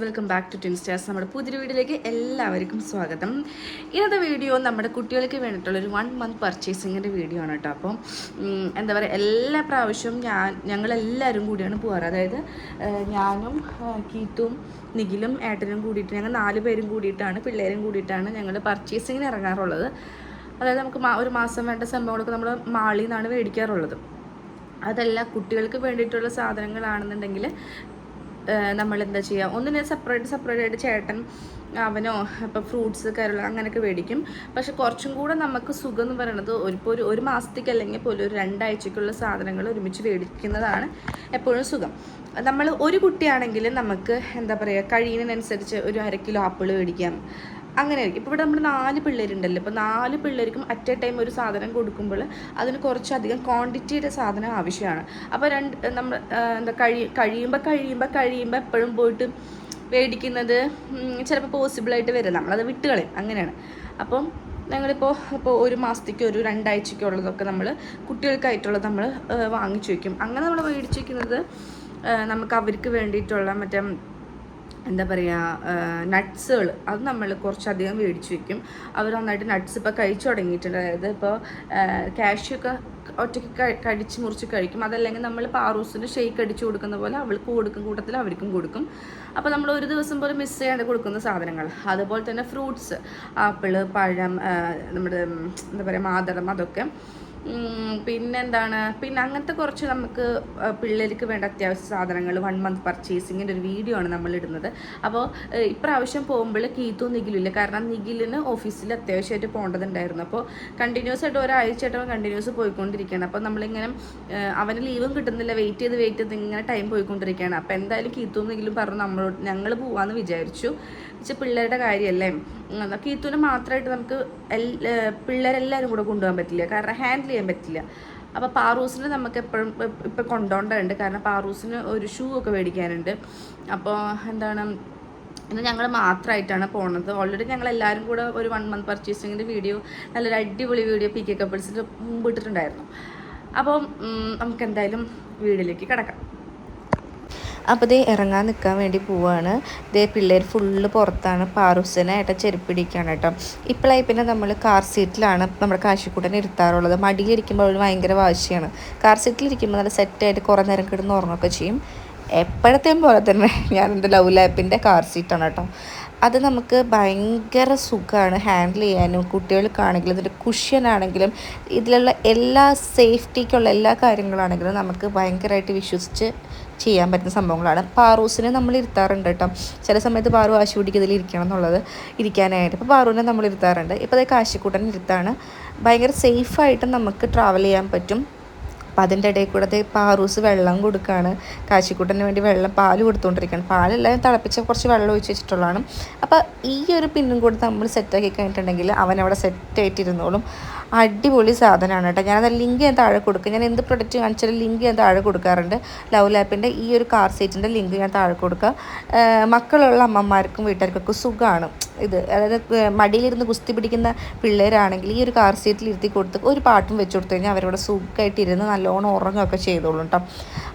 Welcome back to twin stars നമ്മുടെ പുതിയൊരു വീഡിയോയിലേക്ക് എല്ലാവർക്കും സ്വാഗതം. ഇന്നത്തെ വീഡിയോ നമ്മുടെ കുട്ടികൾക്ക് വേണ്ടിയിട്ടുള്ള ഒരു വൺ മന്ത് പർച്ചേസിങ്ങിന്റെ വീഡിയോ ആണ് കേട്ടോ. അപ്പം എന്താ പറയുക എല്ലാ പ്രാവശ്യവും ഞാൻ ഞങ്ങളെല്ലാവരും കൂടിയാണ് പോകാറ് അതായത് ഞാനും കീത്തും നിഖിലും ഏട്ടനും കൂടിയിട്ട് ഞങ്ങൾ നാല് പേരും കൂടിയിട്ടാണ് പിള്ളേരും കൂടിയിട്ടാണ് ഞങ്ങൾ പർച്ചേസിങ്ങിന് ഇറങ്ങാറുള്ളത്. അതായത് നമുക്ക് ഒരു മാസം വേണ്ട സംഭവങ്ങളൊക്കെ നമ്മൾ മാളിൽ നിന്നാണ് മേടിക്കാറുള്ളത്. അതല്ല കുട്ടികൾക്ക് വേണ്ടിയിട്ടുള്ള സാധനങ്ങളാണെന്നുണ്ടെങ്കിൽ നമ്മൾ എന്താ ചെയ്യുക ഒന്നിനെ സെപ്പറേറ്റ് സെപ്പറേറ്റ് ആയിട്ട് ചേട്ടൻ അവനോ ഇപ്പം ഫ്രൂട്ട്സ് കരുള അങ്ങനെയൊക്കെ മേടിക്കും. പക്ഷെ കുറച്ചും കൂടെ നമുക്ക് സുഖം എന്ന് പറയുന്നത് ഇപ്പോൾ ഒരു ഒരു മാസത്തേക്ക് അല്ലെങ്കിൽ പോലും ഒരു രണ്ടാഴ്ചക്കുള്ള സാധനങ്ങൾ ഒരുമിച്ച് മേടിക്കുന്നതാണ് എപ്പോഴും സുഖം. നമ്മൾ ഒരു കുട്ടിയാണെങ്കിൽ നമുക്ക് എന്താ പറയുക കഴിയുന്നതിനനുസരിച്ച് ഒരു അര കിലോ ആപ്പിൾ മേടിക്കാം. അങ്ങനെ ആയിരിക്കും ഇപ്പോൾ ഇവിടെ നമ്മൾ നാല് പിള്ളേരുണ്ടല്ലോ. ഇപ്പോൾ നാല് പിള്ളേർക്കും അറ്റ് എ ടൈം ഒരു സാധനം കൊടുക്കുമ്പോൾ അതിന് കുറച്ചധികം ക്വാണ്ടിറ്റിയുടെ സാധനം ആവശ്യമാണ്. അപ്പോൾ രണ്ട് നമ്മൾ എന്താ കഴി കഴിയുമ്പോൾ കഴിയുമ്പോൾ കഴിയുമ്പോൾ എപ്പോഴും പോയിട്ട് മേടിക്കുന്നത് ചിലപ്പോൾ പോസിബിളായിട്ട് വരില്ല. നമ്മളത് വിട്ടുകളയും അങ്ങനെയാണ്. അപ്പം ഞങ്ങളിപ്പോൾ ഇപ്പോൾ ഒരു മാസത്തേക്ക് ഒരു രണ്ടാഴ്ചയ്ക്കോ ഉള്ളതൊക്കെ നമ്മൾ കുട്ടികൾക്കായിട്ടുള്ളത് നമ്മൾ വാങ്ങിച്ചു വയ്ക്കും അങ്ങനെ നമ്മൾ മേടിച്ചു വയ്ക്കുന്നത് നമുക്ക് അവർക്ക് വേണ്ടിയിട്ടുള്ള മറ്റേ എന്താ പറയുക നട്ട്സുകൾ അത് നമ്മൾ കുറച്ചധികം മേടിച്ച് വെക്കും. അവർ നന്നായിട്ട് നട്ട്സ് ഇപ്പോൾ കഴിച്ചു തുടങ്ങിയിട്ടുണ്ട്. അതായത് ഇപ്പോൾ കാഷ്യൂ ഒക്കെ ഒറ്റയ്ക്ക് കടിച്ച് മുറിച്ച് കഴിക്കും. അതല്ലെങ്കിൽ നമ്മൾ പാറൂസിന് ഷെയ്ക്ക് അടിച്ച് കൊടുക്കുന്ന പോലെ അവൾക്ക് കൊടുക്കും. കൂട്ടത്തിൽ അവർക്കും കൊടുക്കും. അപ്പോൾ നമ്മൾ ഒരു ദിവസം പോലും മിസ് ചെയ്യാണ്ട് കൊടുക്കുന്ന സാധനങ്ങൾ. അതുപോലെ തന്നെ ഫ്രൂട്ട്സ് ആപ്പിൾ പഴം നമ്മുടെ എന്താ പറയുക മാതളം അതൊക്കെ. പിന്നെന്താണ്? പിന്നെ അങ്ങനത്തെ കുറച്ച് നമുക്ക് പിള്ളേർക്ക് വേണ്ട അത്യാവശ്യ സാധനങ്ങൾ വൺ മന്ത് പർച്ചേസിങ്ങിന്റെ ഒരു വീഡിയോ ആണ് നമ്മൾ ഇടുന്നത്. അപ്പോൾ ഇപ്രാവശ്യം പോകുമ്പോൾ കീത്തു നിഖിലില്ല കാരണം നിഖിലിന് ഓഫീസിൽ അത്യാവശ്യമായിട്ട് പോകേണ്ടതുണ്ടായിരുന്നു അപ്പോൾ കണ്ടിന്യൂസ് ആയിട്ട് ഒരാഴ്ചയായിട്ട് അവൻ കണ്ടിന്യൂസ് പോയിക്കൊണ്ടിരിക്കുകയാണ്. അപ്പോൾ നമ്മളിങ്ങനെ അവന് ലീവും കിട്ടുന്നില്ല. വെയിറ്റ് ചെയ്ത് വെയിറ്റ് ചെയ്ത് ഇങ്ങനെ ടൈം പോയിക്കൊണ്ടിരിക്കുകയാണ്. അപ്പോൾ എന്തായാലും കീത്തു നിഖിലും പറഞ്ഞു നമ്മളോട് ഞങ്ങൾ പോവാമെന്ന് വിചാരിച്ചു. വെച്ചാൽ പിള്ളേരുടെ കാര്യമല്ലേ? ഉം, എന്നാ മാത്രമായിട്ട് നമുക്ക് പിള്ളേരെല്ലാവരും കൂടെ കൊണ്ടുപോകാൻ പറ്റില്ല. കാരണം ഹാൻഡിൽ ചെയ്യാൻ പറ്റില്ല. അപ്പോൾ പാറൂസിന് നമുക്ക് എപ്പോഴും ഇപ്പം കൊണ്ടുപോകേണ്ടതുണ്ട് കാരണം പാറൂസിന് ഒരു ഷൂ ഒക്കെ മേടിക്കാനുണ്ട്. അപ്പോൾ എന്താണ് ഇന്ന് ഞങ്ങൾ മാത്രമായിട്ടാണ് പോണത്. ഓൾറെഡി ഞങ്ങൾ എല്ലാവരും കൂടെ ഒരു വൺ മന്ത് പർച്ചേസിങ്ങിന്റെ വീഡിയോ നല്ലൊരു അടിപൊളി വീഡിയോ പി കെ കപ്പിൾസിന്റെ മുമ്പ് ഇട്ടിട്ടുണ്ടായിരുന്നു അപ്പം ഉം, നമുക്ക് എന്തായാലും വീഡിയോയിലേക്ക് കിടക്കാം. അപ്പോൾ ദേ ഇറങ്ങാൻ നിൽക്കാൻ വേണ്ടി പോവുകയാണ് ദേ പിള്ളേർ ഫുള്ള് പുറത്താണ്. പാറുസനായിട്ട് ചെരുപ്പിടിക്കുകയാണ് കേട്ടോ. ഇപ്പോഴായി പിന്നെ നമ്മൾ കാർ സീറ്റിലാണ് നമ്മുടെ കാശിക്കൂട്ടൻ ഇരുത്താറുള്ളത്. മടിയിലിരിക്കുമ്പോൾ അവൾ ഭയങ്കര വാശിയാണ്. കാർ സീറ്റിലിരിക്കുമ്പോൾ നല്ല സെറ്റായിട്ട് കുറേ നേരം കിടന്ന് ഉറങ്ങുകയൊക്കെ ചെയ്യും. എപ്പോഴത്തെയും പോലെ തന്നെ ഞാൻ എന്റെ ലവ് ലാപ്പിന്റെ കാർ സീറ്റാണ് കേട്ടോ. അത് നമുക്ക് ഭയങ്കര സുഖമാണ് ഹാൻഡിൽ ചെയ്യാനും കുട്ടികൾക്കാണെങ്കിലും ഇതിന്റെ കുഷ്യനാണെങ്കിലും ഇതിലുള്ള എല്ലാ സേഫ്റ്റിക്കുള്ള എല്ലാ കാര്യങ്ങളാണെങ്കിലും നമുക്ക് ഭയങ്കരമായിട്ട് വിശ്വസിച്ച് ചെയ്യാൻ പറ്റുന്ന സംഭവങ്ങളാണ്. പാറൂസിനെ നമ്മൾ ഇരുത്താറുണ്ട് കേട്ടോ. ചില സമയത്ത് പാറു വാശി പിടിക്കും ഇതിൽ ഇരിക്കണം എന്നുള്ളത് ഇരിക്കാനായിട്ട്. ഇപ്പോൾ പാറുവിനെ നമ്മൾ ഇരുത്താറുണ്ട്. ഇപ്പോൾ അതേ കാശിക്കൂട്ടൻ ഇരുത്താണ്. ഭയങ്കര സേഫായിട്ട് നമുക്ക് ട്രാവൽ ചെയ്യാൻ പറ്റും. അപ്പം അതിന്റെ ഇടയിൽ കൂടെ പാറൂസ് വെള്ളം കൊടുക്കുകയാണ് കാശിക്കൂട്ടന് വേണ്ടി വെള്ളം പാൽ കൊടുത്തുകൊണ്ടിരിക്കുകയാണ് പാലെല്ലാം തിളപ്പിച്ച് കുറച്ച് വെള്ളം ഒഴിച്ച് വെച്ചിട്ടുള്ളതാണ്. അപ്പോൾ ഈ ഒരു പിന്നും കൂടെ നമ്മൾ സെറ്റാക്കി കഴിഞ്ഞിട്ടുണ്ടെങ്കിൽ അവൻ അവിടെ സെറ്റായിട്ടിരുന്നോളും അടിപൊളി സാധനമാണ് കേട്ടോ. ഞാനത് ലിങ്ക് ഞാൻ താഴെ കൊടുക്കും. ഞാൻ എന്ത് പ്രൊഡക്റ്റ് കാണിച്ചാലും ലിങ്ക് ഞാൻ താഴെ കൊടുക്കാറുണ്ട്. ലവ് ലാപ്പിന്റെ ഈ ഒരു കാർ സീറ്റിന്റെ ലിങ്ക് ഞാൻ താഴെ കൊടുക്കുക മക്കളുള്ള അമ്മമാർക്കും വീട്ടുകാർക്കൊക്കെ സുഖമാണ് ഇത് അതായത് മടിയിലിരുന്ന് കുസ്തി പിടിക്കുന്ന പിള്ളേരാണെങ്കിൽ ഈ ഒരു കാർ സീറ്റിൽ ഇരുത്തി കൊടുത്ത് ഒരു പാട്ടും വെച്ച് കൊടുത്തു കഴിഞ്ഞാൽ അവരവിടെ സുഖമായിട്ട് ഇരുന്ന് നല്ലോണം ഉറങ്ങുകയൊക്കെ ചെയ്തോളും കേട്ടോ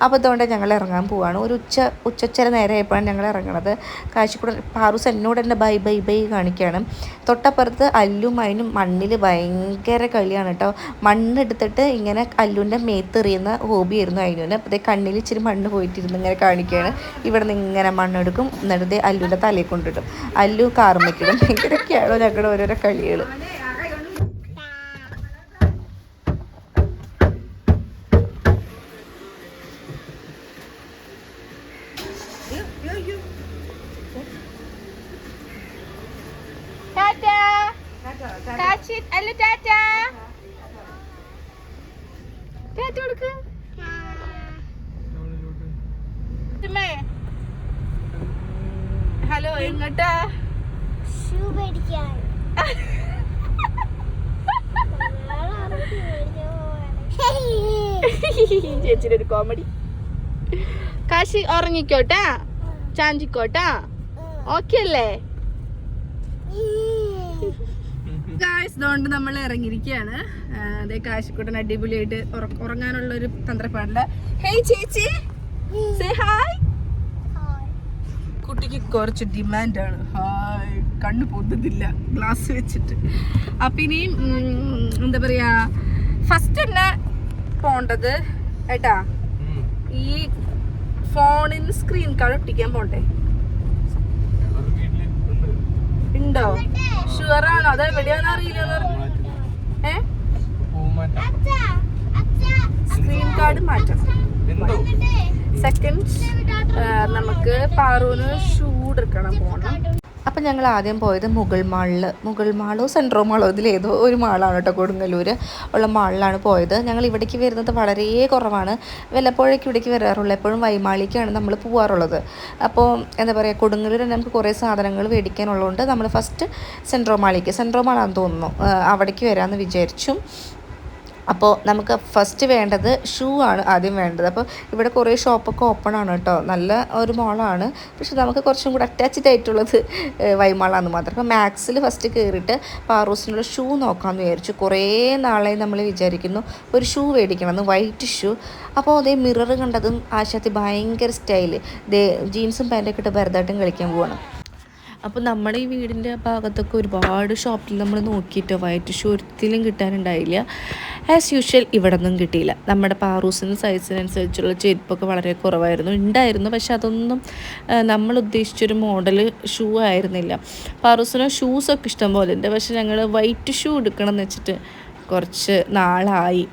അപ്പോൾ അതുകൊണ്ട് ഞങ്ങൾ ഇറങ്ങാൻ പോവാണ്. ഒരു ഉച്ച ഉച്ചച്ചര നേരമായപ്പോഴാണ് ഞങ്ങൾ ഇറങ്ങണത്. കാശിക്കൂടെ പാറൂസ് എന്നോട് തന്നെ ബൈ ബൈ ബൈ കാണിക്കുകയാണ് തൊട്ടപ്പുറത്ത് അല്ലും അതിനും മണ്ണിൽ ഭയങ്കര കളിയാണ് കേട്ടോ മണ്ണെടുത്തിട്ട് ഇങ്ങനെ അല്ലുവിന്റെ മേത്തെറിയുന്ന ഹോബിയായിരുന്നു അതിന് അപ്പോൾ കണ്ണിൽ ഇച്ചിരി മണ്ണ് പോയിട്ടിരുന്ന് ഇങ്ങനെ കാണിക്കുകയാണ് ഇവിടെ നിന്ന് ഇങ്ങനെ മണ്ണെടുക്കും. എന്നിട്ട് അല്ലുവിന്റെ തലയിൽ കൊണ്ടിടും. അല്ലു കാർമ്മയ്ക്കിടും ഇങ്ങനെയൊക്കെയാണോ ഞങ്ങളുടെ ഓരോരോ കളികൾ ചേച്ചിയുടെ കോമഡി കാശി ഉറങ്ങിക്കോട്ടാ? ചാഞ്ചിക്കോട്ടാ? ഓക്കെ അല്ലേ? ഗായ്സ് ഇതുകൊണ്ട് നമ്മൾ ഇറങ്ങിയിരിക്കുകയാണ്. അതേ കാശിക്കൂട്ടൻ അടിപൊളിയായിട്ട് ഉറങ്ങാനുള്ള ഒരു തന്ത്രപ്പാടില്ല. ഹേയ് ചേച്ചി. ഹായ് കുട്ടിക്ക് കുറച്ച് ഡിമാൻഡാണ് ഹായ് കണ്ണു പൊന്തുന്നില്ല. ഗ്ലാസ് വെച്ചിട്ട്. അപ്പം ഇനിയും എന്താ പറയുക ഫസ്റ്റ് തന്നെ പോണ്ടത് ഏട്ടാ ഈ ഫോണിന് സ്ക്രീൻ കാർഡ് ഒട്ടിക്കാൻ പോണ്ടേ? ഉണ്ടോ. ഷുവർ ആണോ? അത് എവിടെയാന്ന് അറിയില്ല ഏ? സ്ക്രീൻ കാർഡ് മാറ്റണം. സെക്കൻഡ് നമുക്ക് പാറൂന് ഷൂ എടുക്കണം പോണം. അപ്പം ഞങ്ങൾ ആദ്യം പോയത് മുഗൾ മാളിൽ മുഗൾ മാളോ സെൻട്രോ മാളോ ഇതിലേതോ ഒരു മാളാണ് കേട്ടോ കൊടുങ്ങല്ലൂർ ഉള്ള മാളിലാണ് പോയത്. ഞങ്ങൾ ഇവിടേക്ക് വരുന്നത് വളരെ കുറവാണ്. വല്ലപ്പോഴേക്കും ഇവിടേക്ക് വരാറുള്ളൂ. എപ്പോഴും വൈമാളിക്കാണ് നമ്മൾ പോകാറുള്ളത് അപ്പോൾ എന്താ പറയുക കൊടുങ്ങല്ലൂർ നമുക്ക് കുറേ സാധനങ്ങൾ മേടിക്കാനുള്ളതുകൊണ്ട് നമ്മൾ ഫസ്റ്റ് സെൻട്രോ മാളിക്ക് സെൻട്രോ മാളാന്ന് തോന്നുന്നു അവിടേക്ക് വരാമെന്ന് വിചാരിച്ചു. അപ്പോൾ നമുക്ക് ഫസ്റ്റ് വേണ്ടത് ഷൂ ആണ് ആദ്യം വേണ്ടത്. അപ്പോൾ ഇവിടെ കുറേ ഷോപ്പൊക്കെ ഓപ്പൺ ആണ് കേട്ടോ നല്ല ഒരു മോളാണ് പക്ഷെ നമുക്ക് കുറച്ചും കൂടെ അറ്റാച്ച്ഡ് ആയിട്ടുള്ളത് വൈമാളാന്ന് മാത്രം. അപ്പോൾ മാക്സിൽ ഫസ്റ്റ് കയറിയിട്ട് പാറൂസിനുള്ള ഷൂ നോക്കാമെന്ന് വിചാരിച്ചു. കുറേ നാളെ നമ്മൾ വിചാരിക്കുന്നു ഒരു ഷൂ മേടിക്കണമെന്ന് വൈറ്റ് ഷൂ അപ്പോൾ അതേ മിറർ കണ്ടതും ആശാത്തി ഭയങ്കര സ്റ്റൈൽ ദേ ജീൻസും പാന്റൊക്കെ ഇട്ട് ഭരതാട്ടം കളിക്കാൻ പോവാണ്. അപ്പോൾ നമ്മുടെ ഈ വീടിന്റെ ഭാഗത്തൊക്കെ ഒരുപാട് ഷോപ്പിൽ നമ്മൾ നോക്കിയിട്ട്? വൈറ്റ് ഷൂ ഒരിക്കലും കിട്ടാനുണ്ടായില്ല. ആസ് യൂഷ്വൽ ഇവിടെ നിന്നും കിട്ടിയില്ല. നമ്മുടെ പാറൂസിന് സൈസിനനുസരിച്ചുള്ള ചെരുപ്പൊക്കെ വളരെ കുറവായിരുന്നു. ഉണ്ടായിരുന്നു. പക്ഷെ അതൊന്നും നമ്മൾ ഉദ്ദേശിച്ചൊരു മോഡൽ ഷൂ ആയിരുന്നില്ല. പാറൂസിന് ഷൂസൊക്കെ ഇഷ്ടം പോലെ ഉണ്ട്. പക്ഷെ ഞങ്ങൾ വൈറ്റ് ഷൂ എടുക്കണം എന്ന് വെച്ചിട്ട് കുറച്ച് നാളായി.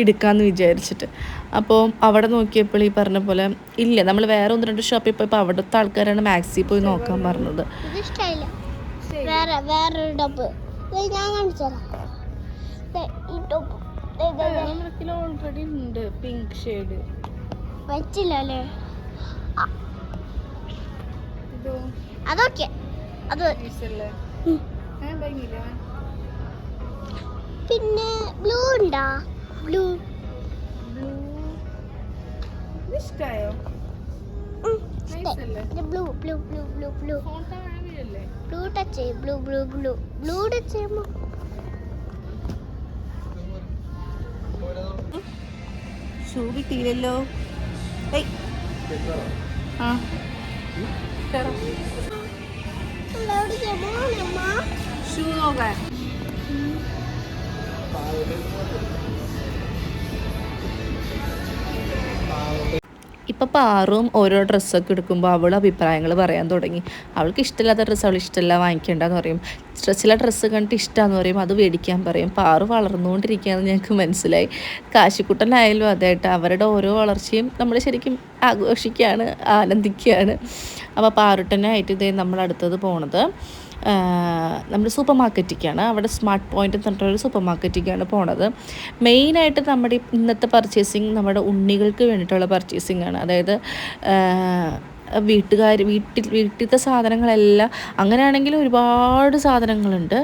എടുക്കാമെന്ന് വിചാരിച്ചിട്ട്. അപ്പോൾ അവിടെ നോക്കിയപ്പോൾ ഈ പറഞ്ഞ പോലെ ഇല്ല നമ്മൾ വേറെ ഒന്ന് രണ്ട് ഷോപ്പിൽ പോയപ്പോൾ അവിടുത്തെ ആൾക്കാരാണ് മാക്സി പോയി നോക്കാൻ പറഞ്ഞത്. വേറെ വേറൊരു ഇത് ഞാൻ ഈ ടോപ്പ് ദേ, ദേ, ദേ. ഓൾറെഡി ഉണ്ട് പിങ്ക് ഷെയ്ഡ്. അതൊക്കെ അത്. പിന്നെ ബ്ലൂ ഉണ്ടാ? ഇഷ്ടായോ? Blue blue blue blue blue blue touch ചെയ്യും blue blue blue blue touch ചെയ്യുമ്പോൾ ഷൂ കിട്ടിയില്ലല്ലോ. ആ. ഷൂ നോക്കാൻ. ഇപ്പം പാറും ഓരോ ഡ്രസ്സൊക്കെ എടുക്കുമ്പോൾ അവൾ അഭിപ്രായങ്ങൾ പറയാൻ തുടങ്ങി. അവൾക്ക് ഇഷ്ടമില്ലാത്ത ഡ്രസ്സ് അവൾ ഇഷ്ടമല്ല വാങ്ങിക്കേണ്ടെന്ന് പറയും. ചില ഡ്രസ്സ് കണ്ടിട്ട് ഇഷ്ടമാണെന്ന് പറയും അത് മേടിക്കാൻ പറയും. പാറ് വളർന്നുകൊണ്ടിരിക്കുകയെന്ന് ഞങ്ങൾക്ക് മനസ്സിലായി. കാശിക്കുട്ടനായാലും അതായിട്ട് അവരുടെ ഓരോ വളർച്ചയും നമ്മൾ ശരിക്കും ആഘോഷിക്കുകയാണ് ആനന്ദിക്കുകയാണ്. അപ്പോൾ പാറുട്ടനായിട്ട് ഇതേ നമ്മൾ അടുത്തത് പോണത്. നമ്മൾ സൂപ്പർ മാർക്കറ്റിലേക്കാണ് അവിടെ സ്മാർട്ട് പോയിന്റ് എന്ന് പറഞ്ഞിട്ടൊരു സൂപ്പർ മാർക്കറ്റിലേക്കാണ് പോണത്. മെയിനായിട്ട് നമ്മുടെ ഇന്നത്തെ പർച്ചേസിങ് നമ്മുടെ ഉണ്ണികൾക്ക് വേണ്ടിയിട്ടുള്ള പർച്ചേസിങ് ആണ്. അതായത് വീട്ടുകാർ വീട്ടിൽ വീട്ടിലത്തെ സാധനങ്ങളെല്ലാം അങ്ങനെയാണെങ്കിൽ ഒരുപാട് സാധനങ്ങളുണ്ട്.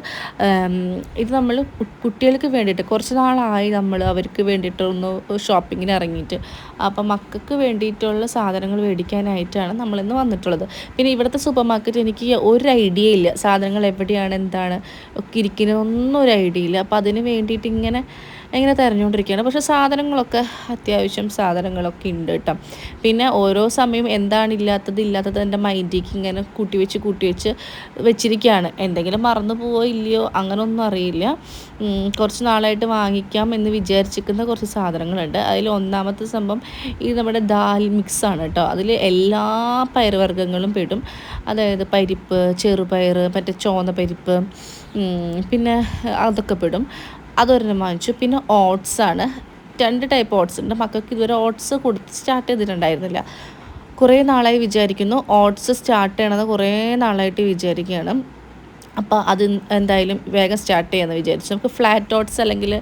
ഇത് നമ്മൾ കുട്ടികൾക്ക് വേണ്ടിയിട്ട് കുറച്ച് നാളായി നമ്മൾ അവർക്ക് വേണ്ടിയിട്ടൊന്ന് ഷോപ്പിങ്ങിന് ഇറങ്ങിയിട്ട്. അപ്പം മക്കൾക്ക് വേണ്ടിയിട്ടുള്ള സാധനങ്ങൾ മേടിക്കാനായിട്ടാണ് നമ്മളിന്ന് വന്നിട്ടുള്ളത്. പിന്നെ ഇവിടുത്തെ സൂപ്പർ മാർക്കറ്റ് എനിക്ക് ഒരു ഐഡിയ ഇല്ല. സാധനങ്ങൾ എവിടെയാണ് എന്താണ് ഒക്കെ ഇരിക്കുന്നതൊന്നും ഒരു ഐഡിയ ഇല്ല. അപ്പം അതിന് വേണ്ടിയിട്ട് ഇങ്ങനെ ഇങ്ങനെ തിരഞ്ഞുകൊണ്ടിരിക്കുകയാണ്. പക്ഷേ സാധനങ്ങളൊക്കെ അത്യാവശ്യം സാധനങ്ങളൊക്കെ ഉണ്ട് കേട്ടോ. പിന്നെ ഓരോ സമയം എന്താണ് ഇല്ലാത്തത് ഇല്ലാത്തത് എന്റെ മൈൻഡിലേക്ക് ഇങ്ങനെ കൂട്ടി വെച്ച് കൂട്ടി വെച്ച് വെച്ചിരിക്കുകയാണ്. എന്തെങ്കിലും മറന്നു പോവോ ഇല്ലയോ അങ്ങനെയൊന്നും അറിയില്ല. കുറച്ച് നാളായിട്ട് വാങ്ങിക്കാം എന്ന് വിചാരിച്ചിരിക്കുന്ന കുറച്ച് സാധനങ്ങളുണ്ട്. അതിൽ ഒന്നാമത്തെ സംഭവം ഇത് നമ്മുടെ ദാൽ മിക്സ് ആണ് കേട്ടോ. അതിൽ എല്ലാ പയറുവർഗങ്ങളും പെടും. അതായത് പരിപ്പ് ചെറുപയർ മറ്റേ ചോന്ന പരിപ്പ് പിന്നെ അതൊക്കെ പെടും. അതൊരെണ്ണം വാങ്ങിച്ചു. പിന്നെ ഓട്സ് ആണ്. രണ്ട് ടൈപ്പ് ഓട്സ് ഉണ്ട്. മക്കൾക്ക് ഇതുവരെ ഓട്സ് കൊടുത്ത് സ്റ്റാർട്ട് ചെയ്തിട്ടുണ്ടായിരുന്നില്ല. കുറേ നാളായി വിചാരിക്കുന്നു. ഓട്സ് സ്റ്റാർട്ട് ചെയ്യണമെന്ന് കുറേ നാളായിട്ട് വിചാരിക്കുകയാണ്. അപ്പോൾ അത് എന്തായാലും വേഗം സ്റ്റാർട്ട് ചെയ്യാമെന്ന് വിചാരിച്ചു. നമുക്ക് ഫ്ലാറ്റ് ഡോട്ട്സ് അല്ലെങ്കിൽ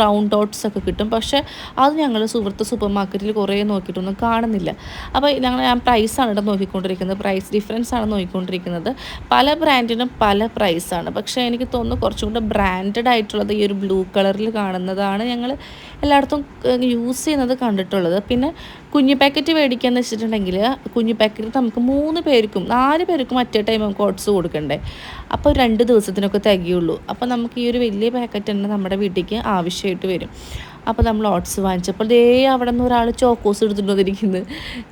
റൗണ്ട് ഡോട്ട്സ് ഒക്കെ കിട്ടും. പക്ഷേ അത് ഞങ്ങൾ സുഹൃത്ത് സൂപ്പർ മാർക്കറ്റിൽ കുറേ നോക്കിയിട്ടൊന്നും കാണുന്നില്ല. അപ്പോൾ ഞങ്ങൾ ഞാൻ പ്രൈസാണ് ഇവിടെ നോക്കിക്കൊണ്ടിരിക്കുന്നത്. പ്രൈസ് ഡിഫറൻസ് ആണ് നോക്കിക്കൊണ്ടിരിക്കുന്നത്. പല ബ്രാൻഡിനും പല പ്രൈസാണ് പക്ഷേ എനിക്ക് തോന്നുന്നു കുറച്ചും കൂടെ ബ്രാൻഡഡ് ആയിട്ടുള്ളത് ഈ ഒരു ബ്ലൂ കളറിൽ കാണുന്നതാണ് ഞങ്ങൾ എല്ലായിടത്തും യൂസ് ചെയ്യുന്നത് കണ്ടിട്ടുള്ളത്. പിന്നെ കുഞ്ഞു പാക്കറ്റ് മേടിക്കാന്ന് വെച്ചിട്ടുണ്ടെങ്കിൽ കുഞ്ഞു പാക്കറ്റ് നമുക്ക് മൂന്ന് പേർക്കും നാല് പേർക്കും അറ്റ ടൈം നമുക്ക് ഓട്സ് കൊടുക്കണ്ടേ. അപ്പോൾ രണ്ട് ദിവസത്തിനൊക്കെ തികയുള്ളൂ. അപ്പോൾ നമുക്ക് ഈ ഒരു വലിയ പാക്കറ്റ് തന്നെ നമ്മുടെ വീട്ടിലേക്ക് ആവശ്യമായിട്ട് വരും. അപ്പോൾ നമ്മൾ ഓട്സ് വാങ്ങിച്ചപ്പോൾ ദേ അവിടെ നിന്ന് ഒരാൾ ചോക്കോസ് എടുത്തിട്ട് വന്നിരിക്കുന്നത്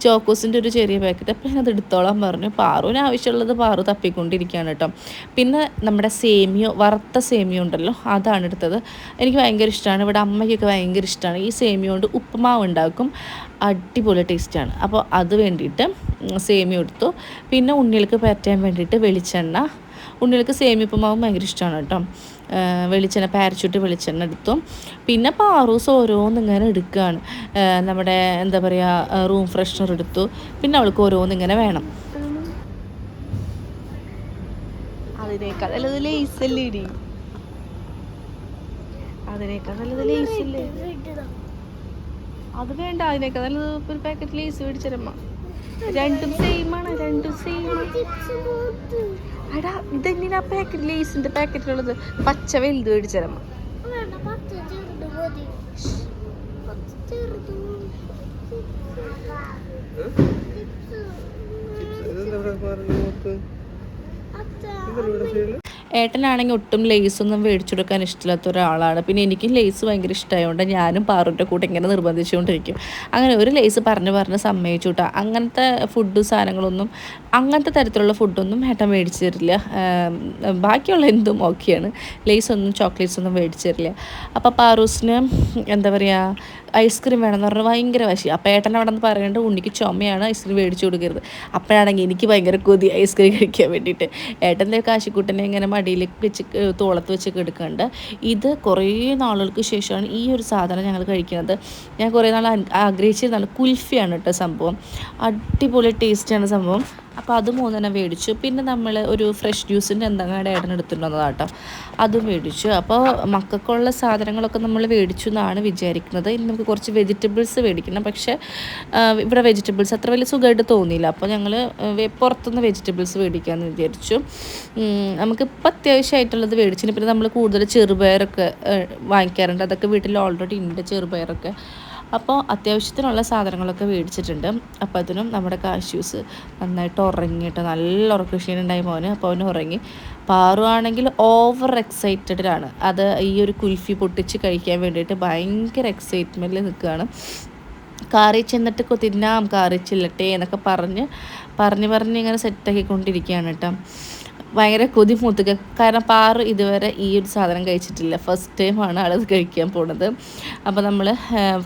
ചോക്കോസിന്റെ ഒരു ചെറിയ പാക്കറ്റ് അപ്പോൾ ഞാൻ അത് എടുത്തോളാൻ പറഞ്ഞു. പാറുവിന് ആവശ്യമുള്ളത് പാറു തപ്പിക്കൊണ്ടിരിക്കുകയാണ് കേട്ടോ. പിന്നെ നമ്മുടെ സേമിയോ വറുത്ത സേമിയോ ഉണ്ടല്ലോ അതാണ് എടുത്തത്. എനിക്ക് ഭയങ്കര ഇഷ്ടമാണ്. ഇവിടെ അമ്മയ്ക്കൊക്കെ ഭയങ്കര ഇഷ്ടമാണ്. ഈ സേമിയ കൊണ്ട് ഉപ്പുമാവ് ഉണ്ടാക്കും. അടിപൊളി ടേസ്റ്റാണ് അപ്പോൾ അത് വേണ്ടിയിട്ട് സേമിയോ എടുത്തു. പിന്നെ ഉണ്ണികൾക്ക് പറ്റാൻ വേണ്ടിയിട്ട് വെളിച്ചെണ്ണ. ഉണ്ണികൾക്ക് സേമിയ ഉപ്പുമാവും ഭയങ്കര ഇഷ്ടമാണ് കേട്ടോ. വെളിച്ചെണ്ണ പാരച്യൂട്ട് വെളിച്ചെണ്ണ എടുത്തു. പിന്നെ പാറൂസ് ഓരോന്നിങ്ങനെ എടുക്കുകയാണ് നമ്മുടെ എന്താ പറയുക റൂം ഫ്രഷ്നർ എടുത്തു. പിന്നെ അവൾക്ക് ഓരോന്നിങ്ങനെ വേണം. അതിനേക്കാൾ നല്ലത് ലേസ് അല്ലേ ഇടി? അത് വേണ്ട അതിനേക്കാൾ നല്ലത് ഒരു പാക്കറ്റ് ലേസ് മേടിച്ചരമ്മ രണ്ടും സെയിം ആണ് രണ്ടും സെയിം എടാ ഇതെന്തിനാ പാക്കറ്റ് ലേസിന്റെ പാക്കറ്റിലുള്ളത് പച്ച വലുത് മേടിച്ചരമ്മ പച്ച ചെറുത് ഏട്ടനാണെങ്കിൽ ഒട്ടും ലേസ് ഒന്നും മേടിച്ചു കൊടുക്കാൻ ഇഷ്ടമില്ലാത്ത ഒരാളാണ്. പിന്നെ എനിക്കും ലേസ് ഭയങ്കര ഇഷ്ടമായതുകൊണ്ട് ഞാനും പാറുന്റെ കൂടെ ഇങ്ങനെ നിർബന്ധിച്ചുകൊണ്ടിരിക്കും. അങ്ങനെ ഒരു ലേസ് പറഞ്ഞ് പറഞ്ഞ് സമ്മതിച്ചു കേട്ടോ അങ്ങനത്തെ ഫുഡ് സാധനങ്ങളൊന്നും അങ്ങനത്തെ തരത്തിലുള്ള ഫുഡൊന്നും ഏട്ടൻ മേടിച്ചു തരില്ല. ബാക്കിയുള്ള എന്തും ഓക്കെയാണ് ലേസ് ഒന്നും ചോക്ലേറ്റ്സ് ഒന്നും മേടിച്ചു തരില്ല. അപ്പോൾ പാറൂസിന് എന്താ പറയുക ഐസ്ക്രീം വേണമെന്ന് പറഞ്ഞാൽ ഭയങ്കര വശി. അപ്പോൾ ഏട്ടൻ അവിടെ നിന്ന് പറയേണ്ടത് ഉണ്ണിക്ക് ചുമയാണ് ഐസ്ക്രീം മേടിച്ചു കൊടുക്കരുത്. അപ്പോഴാണെങ്കിൽ എനിക്ക് ഭയങ്കര കൊതി ഐസ്ക്രീം കഴിക്കാൻ വേണ്ടിയിട്ട്. ഏട്ടന്റെ കാശിക്കുട്ടനെ ഇങ്ങനെ മടിയിൽ വെച്ച് തോളത്ത് വെച്ച് കിടക്കുന്നുണ്ട് ഇത് കുറേ നാളുകൾക്ക് ശേഷമാണ് ഈ ഒരു സാധനം ഞങ്ങൾ കഴിക്കുന്നത്. ഞാൻ കുറേ നാൾ ആഗ്രഹിച്ചിരുന്നാണ് കുൽഫിയാണ് കേട്ടോ സംഭവം. അടിപൊളി ടേസ്റ്റാണ് സംഭവം. അപ്പോൾ അത് മൂന്നെണ്ണം മേടിച്ചു. പിന്നെ നമ്മൾ ഒരു ഫ്രഷ് ജ്യൂസിന്റെ എന്തെങ്കിലും ഏട്ടൻ എടുത്തിട്ട് വന്നതാട്ടോ അതും മേടിച്ചു. അപ്പോൾ മക്കൾക്കുള്ള സാധനങ്ങളൊക്കെ നമ്മൾ മേടിച്ചു എന്നാണ് വിചാരിക്കുന്നത്. ഇനി നമുക്ക് കുറച്ച് വെജിറ്റബിൾസ് മേടിക്കണം. പക്ഷേ ഇവിടെ വെജിറ്റബിൾസ് അത്ര വലിയ സുഖമായിട്ട് തോന്നിയില്ല. അപ്പോൾ ഞങ്ങൾ പുറത്തുനിന്ന് വെജിറ്റബിൾസ് മേടിക്കാമെന്ന് വിചാരിച്ചു. ഉം, നമുക്ക് ഇപ്പം അത്യാവശ്യമായിട്ടുള്ളത് മേടിച്ചിന്. പിന്നെ നമ്മൾ കൂടുതൽ ചെറുപയറൊക്കെ വാങ്ങിക്കാറുണ്ട്. അതൊക്കെ വീട്ടിൽ ഓൾറെഡി ഉണ്ട് ചെറുപയറൊക്കെ. അപ്പോൾ അത്യാവശ്യത്തിനുള്ള സാധനങ്ങളൊക്കെ മേടിച്ചിട്ടുണ്ട്. അപ്പോൾ അതിനും നമ്മുടെ കാശ്യൂസ് നന്നായിട്ട് ഉറങ്ങിയിട്ട് നല്ല ഉറക്കക്ഷീണുണ്ടായി മോന്. അപ്പോൾ അവന് ഉറങ്ങി. പാറു ആണെങ്കിൽ ഓവർ എക്സൈറ്റഡിലാണ് അത് ഈ ഒരു കുൽഫി പൊട്ടിച്ച് കഴിക്കാൻ വേണ്ടിയിട്ട് ഭയങ്കര എക്സൈറ്റ്മെന്റിൽ നിൽക്കുകയാണ്. കാറി ചെന്നിട്ട് കൊതിന്നാം കാറി ചെല്ലട്ടെ എന്നൊക്കെ പറഞ്ഞ് പറഞ്ഞ് പറഞ്ഞ് ഇങ്ങനെ സെറ്റാക്കിക്കൊണ്ടിരിക്കുകയാണ് കേട്ടോ. ഭയങ്കര കൊതി മൂത്തുക കാരണം പാറു ഇതുവരെ ഈ ഒരു സാധനം കഴിച്ചിട്ടില്ല. ഫസ്റ്റ് ടൈമാണ് അത് കഴിക്കാൻ പോണത്. അപ്പോൾ നമ്മൾ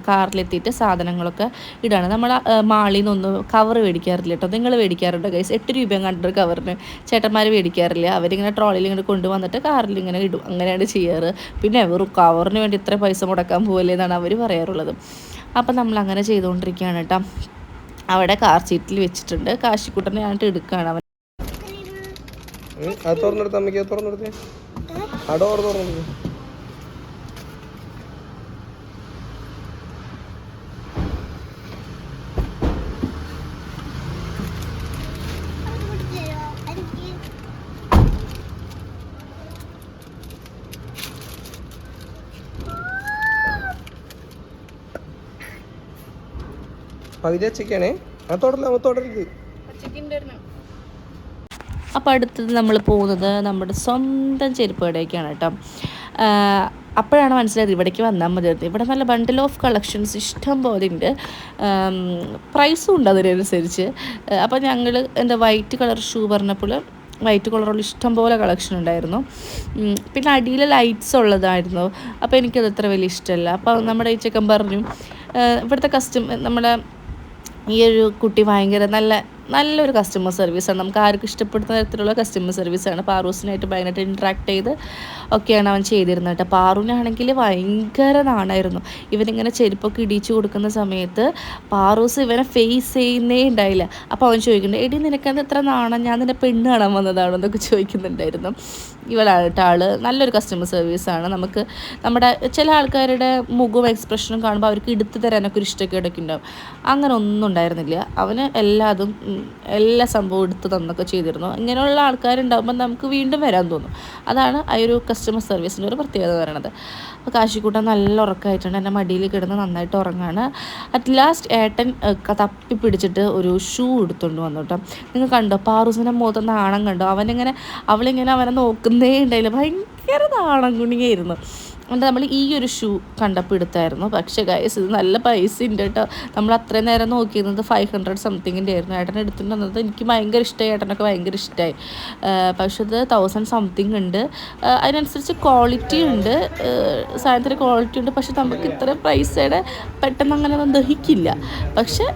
കാറിലെത്തിയിട്ട് സാധനങ്ങളൊക്കെ ഇടാണ്. നമ്മൾ മാളിൽ നിന്നൊന്നും കവർ മേടിക്കാറില്ല കേട്ടോ നിങ്ങൾ മേടിക്കാറുണ്ടോ കൈസ് എട്ട് രൂപയും കണ്ടൊരു കവറിന് ചേട്ടന്മാർ മേടിക്കാറില്ല. അവരിങ്ങനെ ട്രോളിയിൽ ഇങ്ങനെ കൊണ്ടുവന്നിട്ട് കാറിൽ ഇങ്ങനെ ഇടും. അങ്ങനെയാണ് ചെയ്യാറ്. പിന്നെ ഒരു കവറിന് വേണ്ടി ഇത്ര പൈസ മുടക്കാൻ പോകല്ലേ എന്നാണ് അവർ പറയാറുള്ളത്. അപ്പം നമ്മൾ അങ്ങനെ ചെയ്തുകൊണ്ടിരിക്കുകയാണ് കേട്ടോ അവിടെ കാർ സീറ്റിൽ വെച്ചിട്ടുണ്ട്. കാശിക്കുട്ടനെ ഞാനിട്ട് എടുക്കുകയാണ് അത് തുറന്നെടുത്ത അമ്മയ്ക്ക് തുറന്നെടുത്തേ. ആ ഡോർ പകുതി അച്ചക്കാണേ ആ തുടരല്ല അമ്മ തുടരുത്. അപ്പോൾ അടുത്തത് നമ്മൾ പോകുന്നത് നമ്മുടെ സ്വന്തം ചെരുപ്പ് കടയൊക്കെയാണ് കേട്ടോ. അപ്പോഴാണ് മനസ്സിലായത് ഇവിടേക്ക് വന്നാൽ മതി. ഇവിടെ നല്ല ബണ്ടിൽ ഓഫ് കളക്ഷൻസ് ഇഷ്ടം പോലെ ഉണ്ട്. പ്രൈസും ഉണ്ട് അതിനനുസരിച്ച്. അപ്പോൾ ഞങ്ങൾ എന്താ വൈറ്റ് കളർ ഷൂ പറഞ്ഞപ്പോൾ വൈറ്റ് കളറുള്ള ഇഷ്ടം പോലെ കളക്ഷൻ ഉണ്ടായിരുന്നു. പിന്നെ അടിയിൽ ലൈറ്റ്സ് ഉള്ളതായിരുന്നു. അപ്പോൾ എനിക്കത് അത്ര വലിയ ഇഷ്ടമല്ല. അപ്പോൾ നമ്മുടെ ഈ ചെക്കൻ പറഞ്ഞു ഇവിടുത്തെ കസ്റ്റം നമ്മുടെ ഈ ഒരു കുട്ടി ഭയങ്കര നല്ല നല്ലൊരു കസ്റ്റമർ സർവീസാണ് നമുക്ക് ആർക്കും ഇഷ്ടപ്പെടുന്ന തരത്തിലുള്ള കസ്റ്റമർ സർവീസാണ് പാറൂസിനായിട്ട് ഭയങ്കരമായിട്ട് ഇൻട്രാക്ട് ചെയ്ത് ഒക്കെയാണ് അവൻ ചെയ്തിരുന്നത് കേട്ടോ. പാറുവിനാണെങ്കിൽ ഭയങ്കര നാണായിരുന്നു. ഇവനിങ്ങനെ ചെരുപ്പൊക്കെ ഇടിച്ചു കൊടുക്കുന്ന സമയത്ത് പാറൂസ് ഇവനെ ഫേസ് ചെയ്യുന്നേ ഉണ്ടായില്ല. അപ്പോൾ അവൻ ചോദിക്കുന്നുണ്ട് എടി നിനക്കെന്ത് എത്ര നാണം ഞാൻ നിന്നെ പെണ്ണ് കാണാൻ വന്നതാണോ? എന്നൊക്കെ ചോദിക്കുന്നുണ്ടായിരുന്നു. ഇവളാണ് കേട്ടോ ആൾ നല്ലൊരു കസ്റ്റമർ സർവീസാണ് നമുക്ക് നമ്മുടെ ചില ആൾക്കാരുടെ മുഖവും എക്സ്പ്രഷനും കാണുമ്പോൾ അവർക്ക് എടുത്തു തരാനൊക്കെ ഒരു ഇഷ്ടക്കേടൊക്കെ ഉണ്ടാവും. അങ്ങനെ ഒന്നും ഉണ്ടായിരുന്നില്ല. അവന് എല്ലാതും എല്ലാ സംഭവം എടുത്ത് തന്നൊക്കെ ചെയ്തിരുന്നു. ഇങ്ങനെയുള്ള ആൾക്കാരുണ്ടാകുമ്പോൾ നമുക്ക് വീണ്ടും വരാൻ തോന്നും. അതാണ് ആ ഒരു കസ്റ്റമർ സർവീസിന്റെ ഒരു പ്രത്യേകത പറയണത് അപ്പോൾ കാശിക്കൂട്ടം നല്ല ഉറക്കമായിട്ടുണ്ട് എന്റെ മടിയിൽ കിടന്ന് നന്നായിട്ട് ഉറങ്ങാണ്. അറ്റ് ലാസ്റ്റ് ഏട്ടൻ തപ്പി പിടിച്ചിട്ട് ഒരു ഷൂ എടുത്തുകൊണ്ട് വന്നു കേട്ടോ. നിങ്ങൾ കണ്ടോ? പാറൂസിന്റെ മുഖത്ത് നാണം കണ്ടോ? അവനിങ്ങനെ അവളിങ്ങനെ അവനെ നോക്കുന്നേ ഉണ്ടായില്ല. ഭയങ്കര നാണം കുണിയായിരുന്നു എന്നിട്ട് നമ്മൾ ഈ ഒരു ഷൂ കണ്ടപ്പോൾ എടുത്തായിരുന്നു. പക്ഷേ ഗൈസ് ഇത് നല്ല പൈസ ഉണ്ട് കേട്ടോ. നമ്മൾ അത്രയും നേരം നോക്കിയിരുന്നത് ഫൈവ് ഹൺഡ്രഡ് സംതിങ്ങിന്റെ ആയിരുന്നു. ഏട്ടൻ എടുത്തിട്ട് വന്നത് എനിക്ക് ഭയങ്കര ഇഷ്ടമായി. ഏട്ടനൊക്കെ ഭയങ്കര ഇഷ്ടമായി. പക്ഷെ ഇത് തൗസൻഡ് സംതിങ് ഉണ്ട്. അതിനനുസരിച്ച് ക്വാളിറ്റി ഉണ്ട്. സാധനത്തിന് ക്വാളിറ്റി ഉണ്ട്. പക്ഷെ നമുക്ക് ഇത്ര പൈസയുടെ പെട്ടെന്ന് അങ്ങനെ ഒന്നും ദഹിക്കില്ല. പക്ഷെ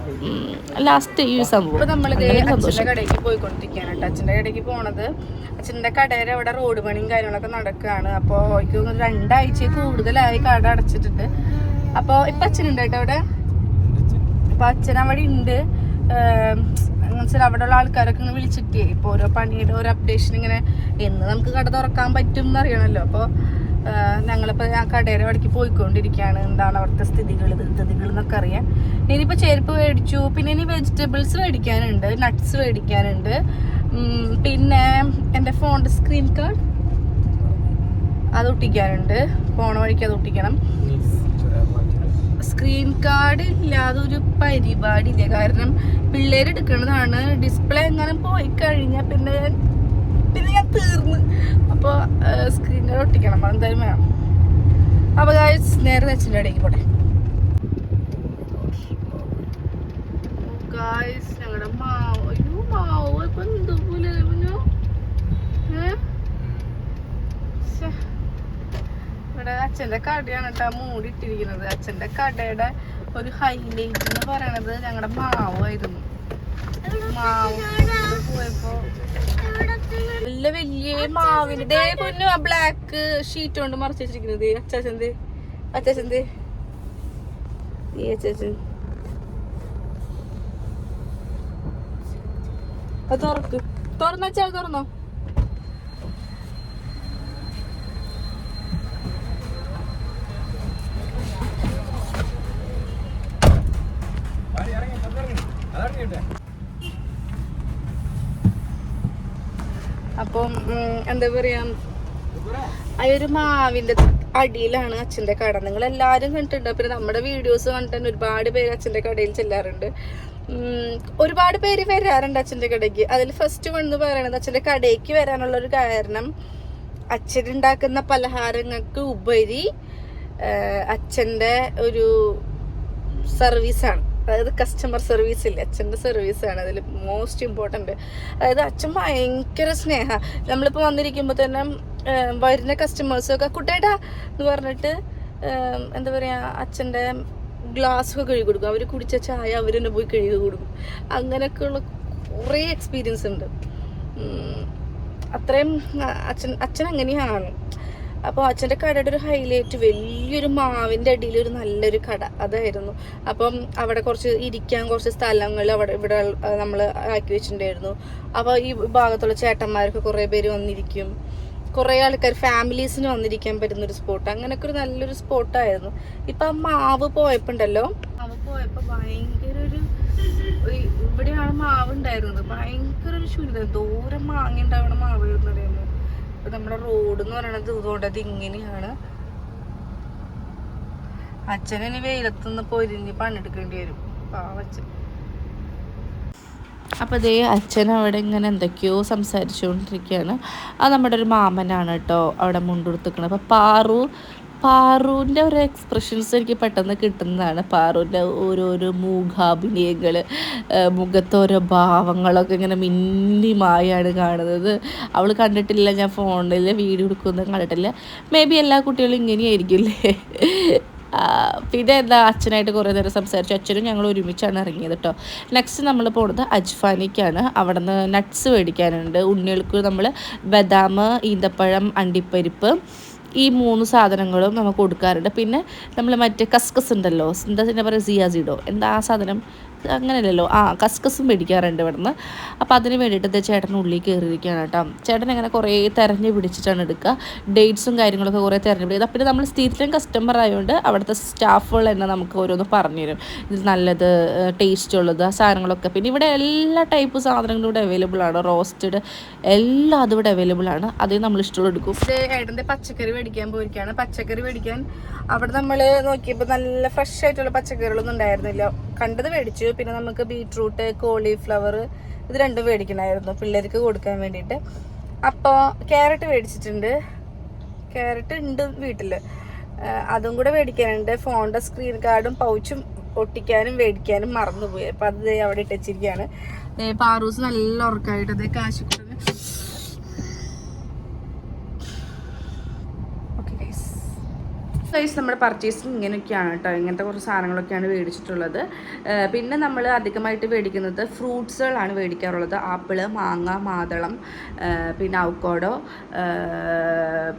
ലാസ്റ്റ് ഈ സംഭവം. നമ്മൾ കടയ്ക്ക് പോയിക്കൊണ്ടിരിക്കുകയാണ് കേട്ടോ. അച്ഛന്റെ കടയ്ക്ക് പോണത്. അച്ഛന്റെ കടയിൽ അവിടെ റോഡ് പണിയും കാര്യങ്ങളൊക്കെ നടക്കുകയാണ്. അപ്പോൾ എനിക്ക് തോന്നുന്നു രണ്ടാഴ്ച കൂടുതലായി കട അടച്ചിട്ടുണ്ട്. അപ്പൊ ഇപ്പൊ അച്ഛനുണ്ട് കേട്ടോ അവിടെ അപ്പൊ അച്ഛൻ അവിടെ ഉണ്ട്. എന്നുവെച്ചാൽ അവിടെയുള്ള ആൾക്കാരൊക്കെ ഇങ്ങനെ വിളിച്ചിട്ടേ. ഇപ്പൊ ഓരോ പണിയുടെ ഓരോ അപ്ഡേഷൻ ഇങ്ങനെ എന്ന് നമുക്ക് കട തുറക്കാൻ പറ്റും എന്നറിയണല്ലോ അപ്പോൾ ഞങ്ങളിപ്പോൾ ആ കടയുടെ അവിടേക്ക് പോയിക്കൊണ്ടിരിക്കുകയാണ്. എന്താണ് അവിടുത്തെ സ്ഥിതികൾ സ്ഥിതികൾ എന്നൊക്കെ അറിയാൻ. ഇനിയിപ്പോൾ ചെരുപ്പ് മേടിച്ചു. പിന്നെ ഇനി വെജിറ്റബിൾസ് മേടിക്കാനുണ്ട്. നട്ട്സ് മേടിക്കാനുണ്ട്. പിന്നെ എന്റെ ഫോണിന്റെ സ്ക്രീൻ കാർഡ് അത് ഒട്ടിക്കാനുണ്ട് പോണ വഴിക്ക് അത് ഒട്ടിക്കണം. സ്ക്രീൻ കാർഡ് ഇല്ലാതെ ഒരു പരിപാടി ഇല്ല കാരണം പിള്ളേർ എടുക്കുന്നതാണ് ഡിസ്പ്ലേ എങ്ങനെ പോയി കഴിഞ്ഞാൽ പിന്നെ ഞാൻ പിന്നെ ഞാൻ തീർന്ന്. അപ്പോൾ സ്ക്രീൻ കാർഡ് ഒട്ടിക്കണം. അതെന്തായാലും വേണം. അപ്പോൾ ഗായ്സ് നേരെ അച്ഛന്റെ ഇടയ്ക്ക് പോട്ടെ ഗായ്സ് ഞങ്ങളുടെ മാവ് അയ്യോ മാവ് ഇപ്പം എന്തോ പോലെ ഏ ശ്ശെ. ഇവിടെ അച്ഛന്റെ കടയാണ് കേട്ടോ മൂടിയിട്ടിരിക്കുന്നത്. അച്ഛന്റെ കടയുടെ ഒരു ഹൈലൈറ്റ് എന്ന് പറയണത് ഞങ്ങളുടെ മാവായിരുന്നു. മാവ് പോയപ്പോ നല്ല വലിയ മാവിന്റെ പൊന്നു ആ ബ്ലാക്ക് ഷീറ്റ് കൊണ്ട് മറച്ചു വെച്ചിരിക്കുന്നത്. അച്ചാച്ചന്ത് അച്ചാച്ചന്ത് ഈ അച്ചാച്ചൻ. അത് തുറക്ക്. തുറന്നോ? അപ്പം എന്താ പറയാ ആ ഒരു മാവിന്റെ അടിയിലാണ് അച്ഛന്റെ കട. നിങ്ങൾ എല്ലാവരും കണ്ടിട്ടുണ്ട്. പിന്നെ നമ്മുടെ വീഡിയോസ് കണ്ടിട്ട് ഒരുപാട് പേര് അച്ഛന്റെ കടയിൽ ചെല്ലാറുണ്ട്. ഒരുപാട് പേര് വരാറുണ്ട് അച്ഛന്റെ കടയ്ക്ക്. അതിൽ ഫസ്റ്റ് വൺ എന്ന് പറയുന്നത് അച്ഛന്റെ കടയ്ക്ക് വരാനുള്ള ഒരു കാരണം അച്ഛൻ ഉണ്ടാക്കുന്ന പലഹാരങ്ങൾക്ക് ഉപരി അച്ഛന്റെ ഒരു സർവീസാണ് അതായത് കസ്റ്റമർ സർവീസ് ഇല്ലേ? അച്ഛന്റെ സർവീസാണ് അതിൽ മോസ്റ്റ് ഇമ്പോർട്ടന്റ് അതായത് അച്ഛൻ ഭയങ്കര സ്നേഹ. നമ്മളിപ്പോൾ വന്നിരിക്കുമ്പോൾ തന്നെ വരുന്ന കസ്റ്റമേഴ്സൊക്കെ കുട്ടേട്ടാ എന്ന് പറഞ്ഞിട്ട് എന്താ പറയുക അച്ഛന്റെ ഗ്ലാസ് ഒക്കെ കഴുകി കൊടുക്കും. അവർ കുടിച്ച ചായ അവർ തന്നെ പോയി കഴുകി കൊടുക്കും. അങ്ങനെയൊക്കെയുള്ള കുറേ എക്സ്പീരിയൻസ് ഉണ്ട്. അത്രയും അച്ഛൻ അച്ഛൻ അങ്ങനെയാണ്. അപ്പോൾ അച്ഛന്റെ കടയുടെ ഒരു ഹൈലൈറ്റ് വലിയൊരു മാവിന്റെ അടിയിൽ ഒരു നല്ലൊരു കട അതായിരുന്നു. അപ്പം അവിടെ കുറച്ച് ഇരിക്കാൻ കുറച്ച് സ്ഥലങ്ങൾ അവിടെ ഇവിടെ നമ്മൾ ആക്കി വെച്ചിട്ടുണ്ടായിരുന്നു. അപ്പോൾ ഈ ഭാഗത്തുള്ള ചേട്ടന്മാരൊക്കെ കുറേ പേര് വന്നിരിക്കും. കുറേ ആൾക്കാർ ഫാമിലീസിന് വന്നിരിക്കാൻ പറ്റുന്ന ഒരു സ്പോട്ട് അങ്ങനെയൊക്കെ ഒരു നല്ലൊരു സ്പോട്ടായിരുന്നു ഇപ്പം ആ മാവ് പോയപ്പോണ്ടല്ലോ? മാവ് പോയപ്പോൾ ഭയങ്കര ഒരു ഇവിടെയാണ് മാവ് ഉണ്ടായിരുന്നത് ഭയങ്കര ഒരു ശൂന്യത. ദൂരം മാങ്ങ ഉണ്ടാവണ മാവ് എന്ന് പറയുന്നത് നമ്മുടെ റോഡ് എന്ന് പറയണത് ഇതുകൊണ്ട് അത് ഇങ്ങനെയാണ്. അച്ഛനിനി വെയിലത്തുനിന്ന് പൊരിഞ്ഞ് പണിയെടുക്കേണ്ടി വരും. പാവച്ചൻ അപ്പോൾ ദേ അച്ഛൻ അവിടെ ഇങ്ങനെ എന്തൊക്കെയോ സംസാരിച്ചുകൊണ്ടിരിക്കുകയാണ്. അത് നമ്മുടെ ഒരു മാമനാണ് കേട്ടോ അവിടെ മുണ്ടുടുത്തുക്കണത് അപ്പോൾ പാറു പാറുവിന്റെ ഒരു എക്സ്പ്രഷൻസ് എനിക്ക് പെട്ടെന്ന് കിട്ടുന്നതാണ്. പാറുവിന്റെ ഓരോരോ മൂകാഭിനയങ്ങൾ മുഖത്തെ ഓരോ ഭാവങ്ങളൊക്കെ ഇങ്ങനെ മിന്നിമായാണ് കാണുന്നത്. അവൾ കണ്ടിട്ടില്ല ഞാൻ ഫോണിൽ വീഡിയോ എടുക്കുന്നത് കണ്ടിട്ടില്ല. മേ ബി എല്ലാ കുട്ടികളും ഇങ്ങനെയായിരിക്കില്ലേ പിന്നെ എന്താ അച്ഛനായിട്ട് കുറേ നേരം സംസാരിച്ചു. അച്ഛനും ഞങ്ങൾ ഒരുമിച്ചാണ് ഇറങ്ങിയത് കേട്ടോ നെക്സ്റ്റ് നമ്മൾ പോകുന്നത് അജ്ഫാനിക്കാണ്. അവിടെ നിന്ന് നട്ട്സ് മേടിക്കാനുണ്ട്. ഉണ്ണികൾക്ക് നമ്മൾ ബദാം ഈന്തപ്പഴം അണ്ടിപ്പരിപ്പ്. ഈ മൂന്ന് സാധനങ്ങളും നമുക്ക് കൊടുക്കാറുണ്ട്. പിന്നെ നമ്മൾ മറ്റേ കസ്കസ് ഉണ്ടല്ലോ എന്താ പിന്നെ പറയുക സിയാസിഡോ എന്താ ആ സാധനം? അങ്ങനെയല്ലല്ലോ. ആ കസ്കസും മേടിക്കാറുണ്ട് ഇവിടുന്ന്. അപ്പോൾ അതിന് വേണ്ടിയിട്ട് ചേട്ടൻ ഉള്ളിൽ കയറിയിരിക്കുകയാണ് കേട്ടോ. ചേട്ടൻ അങ്ങനെ കുറേ തെരഞ്ഞു പിടിച്ചിട്ടാണ് എടുക്കുക. ഡേറ്റ്സും കാര്യങ്ങളൊക്കെ കുറേ തെരഞ്ഞു പിടിക്കുക പിന്നെ നമ്മൾ സ്ഥിരം കസ്റ്റമർ ആയതുകൊണ്ട് അവിടുത്തെ സ്റ്റാഫുകൾ തന്നെ നമുക്ക് ഓരോന്ന് പറഞ്ഞു തരും. ഇത് നല്ലത് ടേസ്റ്റ് ഉള്ളത് സാധനങ്ങളൊക്കെ. പിന്നെ ഇവിടെ എല്ലാ ടൈപ്പ് സാധനങ്ങളും ഇവിടെ അവൈലബിൾ ആണ്. റോസ്റ്റഡ് എല്ലാം ഇവിടെ അവൈലബിൾ ആണ്. അതേ നമ്മൾ ഇഷ്ടമുള്ള എടുക്കും. ഏട്ടന്റെ പച്ചക്കറി മേടിക്കാൻ പോയിരിക്കുകയാണ്. പച്ചക്കറി മേടിക്കാൻ അവിടെ നമ്മൾ നോക്കിയപ്പോൾ നല്ല ഫ്രഷ് ആയിട്ടുള്ള പച്ചക്കറികളൊന്നും ഉണ്ടായിരുന്നില്ല. കണ്ടത് മേടിച്ചു. പിന്നെ നമുക്ക് ബീട്രൂട്ട് കോളിഫ്ലവർ ഇത് രണ്ടും മേടിക്കണമായിരുന്നു പിള്ളേർക്ക് കൊടുക്കാൻ വേണ്ടിയിട്ട്. അപ്പോൾ ക്യാരറ്റ് മേടിച്ചിട്ടുണ്ട്. ക്യാരറ്റ് ഉണ്ട് വീട്ടിൽ അതും കൂടെ മേടിക്കാനുണ്ട്. ഫോണിന്റെ സ്ക്രീൻ കാർഡും പൗച്ചും ഒട്ടിക്കാനും മേടിക്കാനും മറന്നുപോയി. അപ്പോൾ അത് അവിടെ ഇട്ടിരിക്കുകയാണ് പാറൂസ് നല്ല ഉറക്കമായിട്ട് അതേ കാശിക്കൂട്ടന് ഓക്കെ ഗൈസ് ഗൈസ് നമ്മുടെ പർച്ചേസിങ് ഇങ്ങനെയൊക്കെയാണ് കേട്ടോ. ഇങ്ങനത്തെ കുറച്ച് സാധനങ്ങളൊക്കെയാണ് മേടിച്ചിട്ടുള്ളത്. പിന്നെ നമ്മൾ അധികമായിട്ട് മേടിക്കുന്നത് ഫ്രൂട്ട്സുകളാണ് മേടിക്കാറുള്ളത്. ആപ്പിൾ മാങ്ങ മാതളം പിന്നെ ഔക്കോഡോ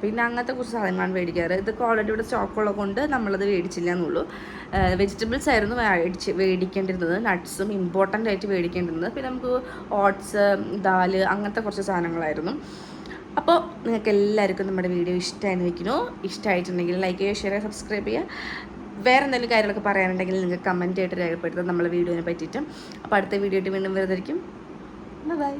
പിന്നെ അങ്ങനത്തെ കുറച്ച് സാധനങ്ങളാണ് മേടിക്കാറ്. ഇത് ഓൾറെഡി ഇവിടെ സ്റ്റോക്കുള്ളത് കൊണ്ട് നമ്മളത് മേടിച്ചില്ല എന്നുള്ളൂ. വെജിറ്റബിൾസ് ആയിരുന്നു മേടിച്ച് മേടിക്കേണ്ടിരുന്നത്. നട്ട്സും ഇമ്പോർട്ടന്റ് ആയിട്ട് മേടിക്കേണ്ടിരുന്നത്. പിന്നെ നമുക്ക് ഓട്സ് ദാൽ അങ്ങനത്തെ കുറച്ച് സാധനങ്ങളായിരുന്നു. അപ്പോൾ നിങ്ങൾക്ക് എല്ലാവർക്കും നമ്മുടെ വീഡിയോ ഇഷ്ടമായിരുന്നു വയ്ക്കുന്നു. ഇഷ്ടമായിട്ടുണ്ടെങ്കിൽ ലൈക്ക് ചെയ്യുക ഷെയർ ചെയ്യുക സബ്സ്ക്രൈബ് ചെയ്യുക. വേറെ എന്തെങ്കിലും കാര്യങ്ങളൊക്കെ പറയാനുണ്ടെങ്കിൽ നിങ്ങൾക്ക് കമന്റ് ആയിട്ട് രേഖപ്പെടുത്താം നമ്മളെ വീഡിയോനെ പറ്റിയിട്ട്. അപ്പോൾ അടുത്ത വീഡിയോ ആയിട്ട് വീണ്ടും വരുന്നതായിരിക്കും. ബൈ